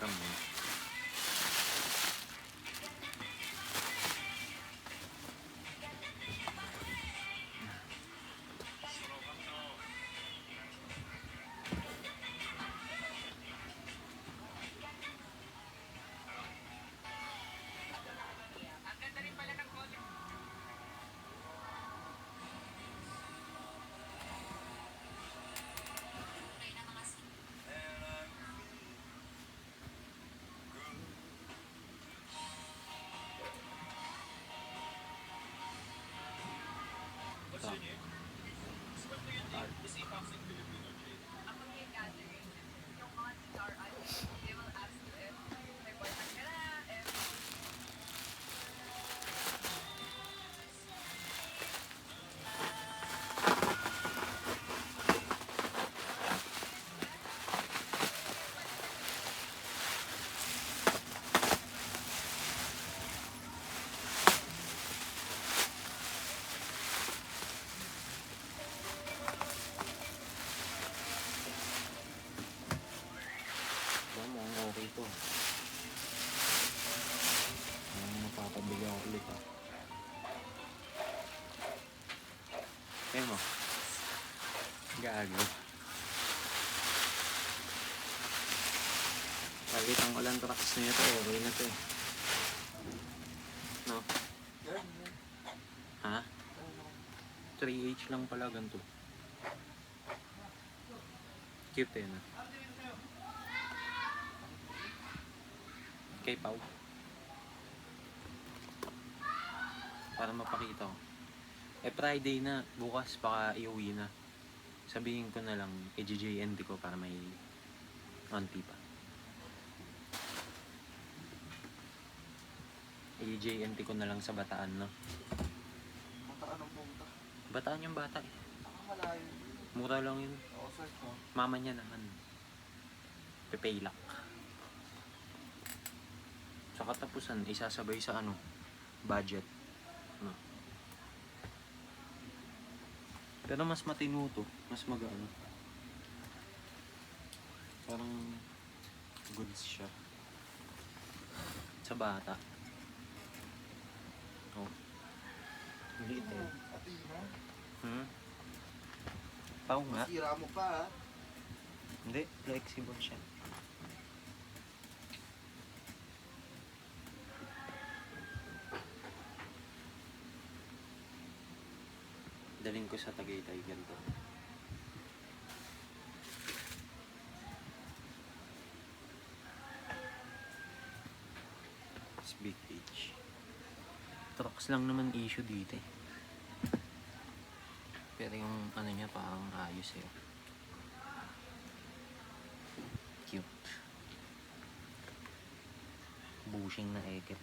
Exatamente. 다. 아. Ah. Kaya mo. Gago. Pagkitang ko lang tracks na ito, okay na to eh. No? Ha? 3H lang pala ganito. Cute eh na. Kay Pau. Para mapakita ko. Eh Friday na, bukas baka iuwi na. Sabihin ko na lang kay JJND ko para may auntie pa. JJND ko na lang sa Bataan, no? Mataan ang punta. Bataan yung bata eh. Nakakalayo. Mura lang yun. Oo, search mo. Mama niya naman. Pepeilak. Sa katapusan, isasabay sa ano, budget. Pero mas matino to. Mas magaano. Parang goods siya. Sa bata. Oh. Liit eh. Hmm? Pau nga. Masira mo pa ha. Hindi, flexible siya. Daling ko sa Tagaytay ganito. It's big page. Trucks lang naman issue dito eh. Pero yung ano niya parang ayos eh. Cute. Bushing na eket.